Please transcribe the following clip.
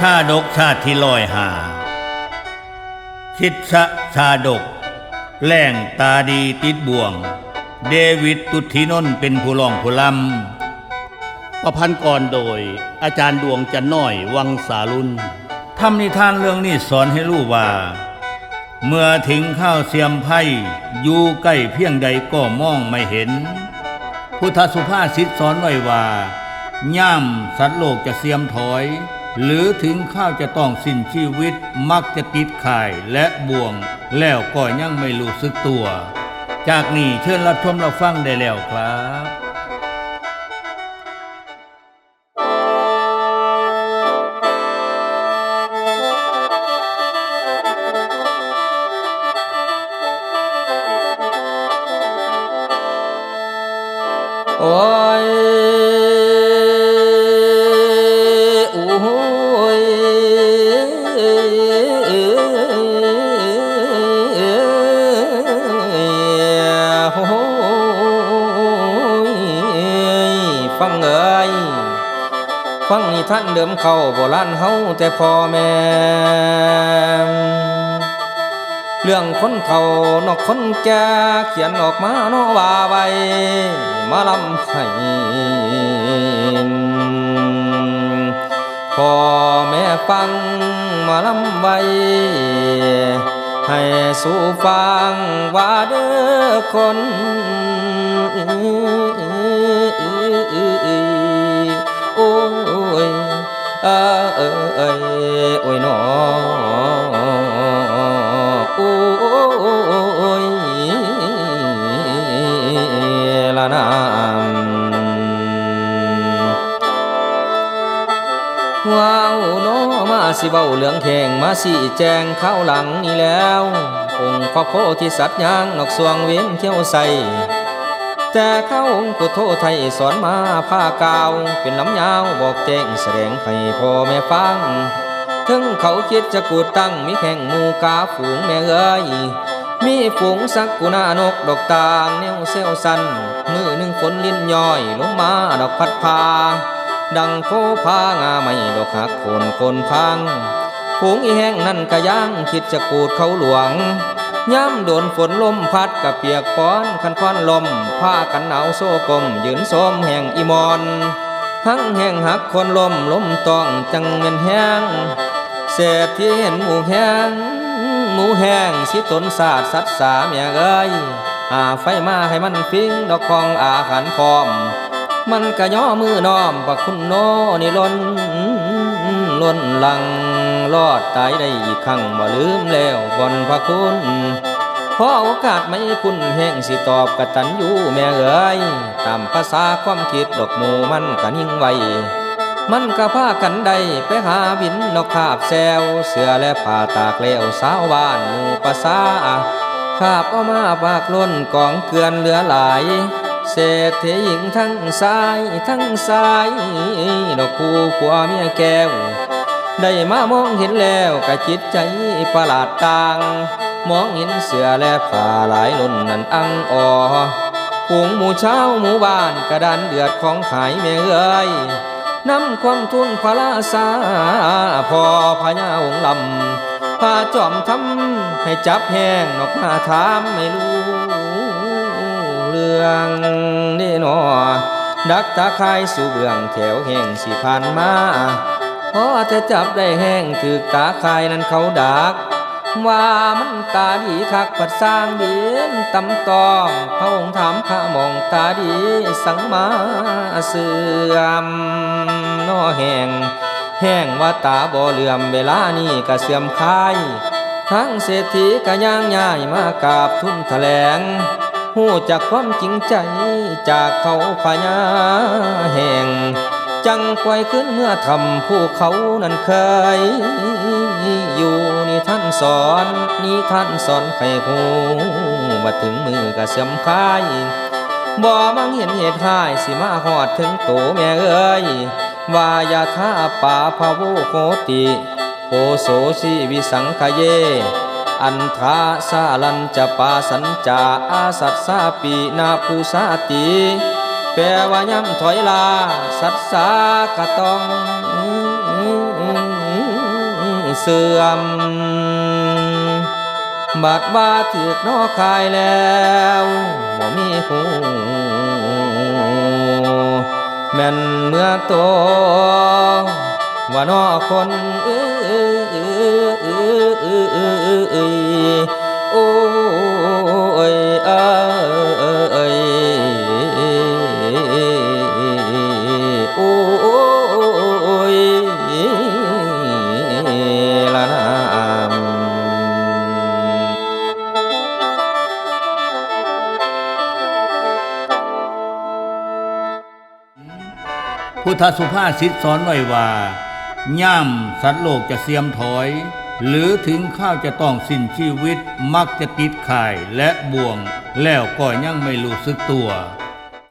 ชาดกชาติที่ลอยหา คิดชะชาดก แล่งตาดีติดบ่วง เดวิดตุทินนท์เป็นผู้รองผู้ลำประพันธ์ก่อนโดย อาจารย์ดวงจันน้อยวังสาลุนทำนิทานเรื่องนี้สอนให้รู้ว่า เมื่อถึงข้าวเสียมไพ่อยู่ใกล้เพียงใดก็มองไม่เห็น พุทธสุภาษิตสอนไว้ว่าย่ามสัตว์โลกจะเสียมถอย หรือถึงข้าวจะต้องสิ้นชีวิตมักจะติดข่ายและบ่วง แล้วก็ยังไม่รู้สึกตัว จากนี้เชิญรับชมรับฟังได้แล้วครับโอ้ย ฟังเอ้ยฟังนิทานเดิมเขาโบราณเฮาแต่พ่อแม่เรื่องคนเฒ่านอกคนแก่เขียนออกมาเนาะว่าไว้มาลำให้พ่อแม่ฟัง มาลำไว้ ให้สู่ฟังว่าเด้อคนโอ้ยเอ้ยเอ้ยเอ้ยโอ้ยหนอ ว้าวโนมาสิเบาเหลืองแข่งมาสิแจงเข้าหลังนี่แล้วองค์พระโพธิสัตว์ยางนอกสวงเวียนเที่ยวใส่แต่เข้าองค์พุโธไทยสอนมาผ้ากาว เป็นลำยาวบอกแจ้งแสดงให้พ่อแม่ฟัง ถึงเขาคิดจะกูดตั้งมีแข่งมูกาฝูงแม่เอ้ยมีฝูงสักกุณานกดอกต่างแนวเซลสันมือหนึ่งฝนลิ้นย่อยลงมาดอกพัดพา ดังโคพางาไม่ดอกหักคนคนพังฝูงอีแห้งนั่นกะย่างคิดจะกูดเขาหลวงย้ำโดนฝนลมพัดกะเปียกป้อนคันควันลมผ้ากันหนาวโซกลมยืนโสมแห่งอีมอนหังแห่งหักคนลมลมต้องจังเม็นแห้งเศษฐีเห็นหมูแห้งหมูแห้งสิตนศาสตร์สัตสาเมียเอ้ยหาไฟมาให้มันฟิ้งดอกคองอาหารพร้อม มันกะย่อมือน้อมปักคุณโนนี่ล้นล้นหลังรอดตายได้อีกครั้งบ่ลืมแล้วบนพระคุณพอโอกาสไม่คุณแห่งสิตอบกตันอยู่แม่เอ้ยตามภาษาความคิดดอกหมูมันกะนิ่งไวมันก็พากันได้ไปหาวินนกขาบแซวเสือและผ้าตากเลวสาวบ้านหมู่ภาษาขาบเอามาบากล้นกองเกลือนเหลือหลาย เศรษฐีหญิงทั้งซ้ายทั้งซ้ายดอกคู่ผัวเมียแก้ว ได้มามองเห็นแล้วกะจิตใจประหลาดต่าง มองเห็นเสือและผ้าหลายล้นนั่นอังออฝูงหมู่เช้าหมู่บ้านกระดานเดือดของขายแม่เอ้ยนำความทุนพระราษาพอพญาองลำพาจอมทำให้จับแห้งนอกมาถามไม่รู้ เรื่องนี่หนอดักตาคายสู่เบืองแถวแห่งสิผ่านมาพอจะจับได้แห้งถือตาคายนั้นเขาดัก ว่ามันตาดีคักปัดสร้างเบียนตำตองพระองค์ถามข้ามองตาดีสังมาเสื่อมนอแห่งแห้งว่าตาบ่เหลื่อมเวลานี้ก็เสื่อมคาย ทั้งเศรษฐีก็ย่างย่ายมากราบทุนแถลง หูจากความจริงใจจากเขาพญาแห่ง จังไกวขึ้นเมื่อทำผู้เขานั้นเคย อยู่นี่ท่านสอนนี่ท่านสอนใครหูมาถึงมือก็เสื่อมคายบ่มังเห็นเหตุหายสิมาหอดถึงโตแม่เอ้ยว่าอย่าท่าป่าพาโวโคติโพโสชีวิสังคเย อันทาสาลันจะปาสัญจาอาสัตสาปีนาภูสาติแปลว่าย้ำถอยลา สัตสากะต้องเสื่อมบาดว่าถือกนอคายแล้วบ่มีหูแม่นเมื่อโตว่านอคนเออ โอ้ยเอ้ยโอ้ยละนามพุทธสุภาษิตสอนไว้ว่าย่ำสัตว์โลกจะเสียมถอย หรือถึงข้าวจะต้องสิ้นชีวิตมักจะติดข่ายและบ่วง แล้วก็ยังไม่รู้สึกตัว